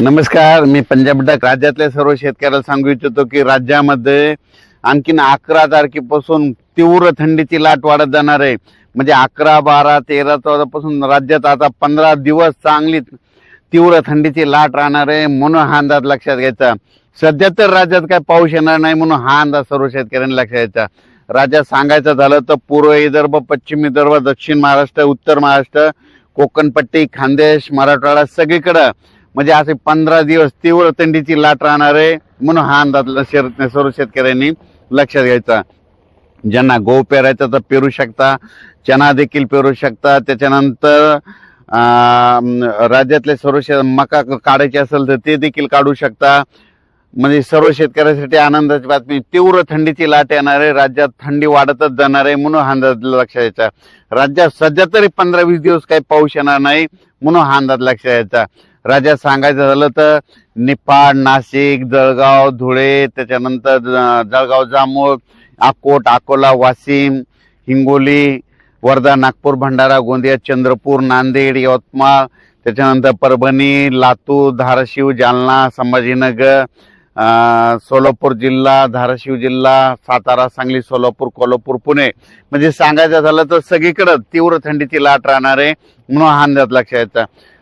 नमस्कार मी पंजाब डक राज्यातल्या सर्व शेतकऱ्याला सांगू इच्छितो की राज्यामध्ये आणखीन अकरा तारखेपासून तीव्र थंडीची लाट वाढत जाणार आहे. म्हणजे अकरा बारा तेरा चौदापासून राज्यात आता पंधरा दिवस चांगली तीव्र थंडीची लाट राहणार आहे म्हणून हा अंदाज लक्षात घ्यायचा. सध्या तर राज्यात काय पाऊस येणार नाही म्हणून हा अंदाज सर्व शेतकऱ्यांनी लक्षात घ्यायचा. राज्यात सांगायचं झालं तर पूर्व विदर्भ पश्चिम विदर्भ दक्षिण महाराष्ट्र उत्तर महाराष्ट्र कोकणपट्टी खानदेश मराठवाडा सगळीकडं म्हणजे असे पंधरा दिवस तीव्र थंडीची लाट राहणार आहे म्हणून हा अंदाज ल- शेत- सर्व शेतकऱ्यांनी लक्षात घ्यायचा. ज्यांना गहू पेरायचा तर पेरू शकता चना देखील पेरू शकता. त्याच्यानंतर राज्यातले सर्व शे मका काढायचे असेल तर ते देखील काढू शकता. म्हणजे सर्व शेतकऱ्यांसाठी आनंदाची बातमी तीव्र थंडीची लाट येणार आहे. राज्यात थंडी वाढतच जाणार आहे म्हणून हा अंदाज लक्षात यायचा राज्यात सध्या तरी पंधरा वीस दिवस काही पाऊस येणार नाही म्हणून हा अंदाज लक्षात यायचा राज्यात सांगायचं झालं तर निफाड नाशिक जळगाव धुळे त्याच्यानंतर जळगाव जामोद अकोट अकोला वाशिम हिंगोली वर्धा नागपूर भंडारा गोंदिया चंद्रपूर नांदेड यवतमाळ त्याच्यानंतर परभणी लातूर धाराशिव जालना संभाजीनगर सोलापूर जिल्हा धाराशिव जिल्हा सातारा सांगली सोलापूर कोल्हापूर पुणे. म्हणजे सांगायचं झालं तर सगळीकडं तीव्र थंडीची लाट राहणार आहे म्हणून हा अंदाज लक्षात यायचा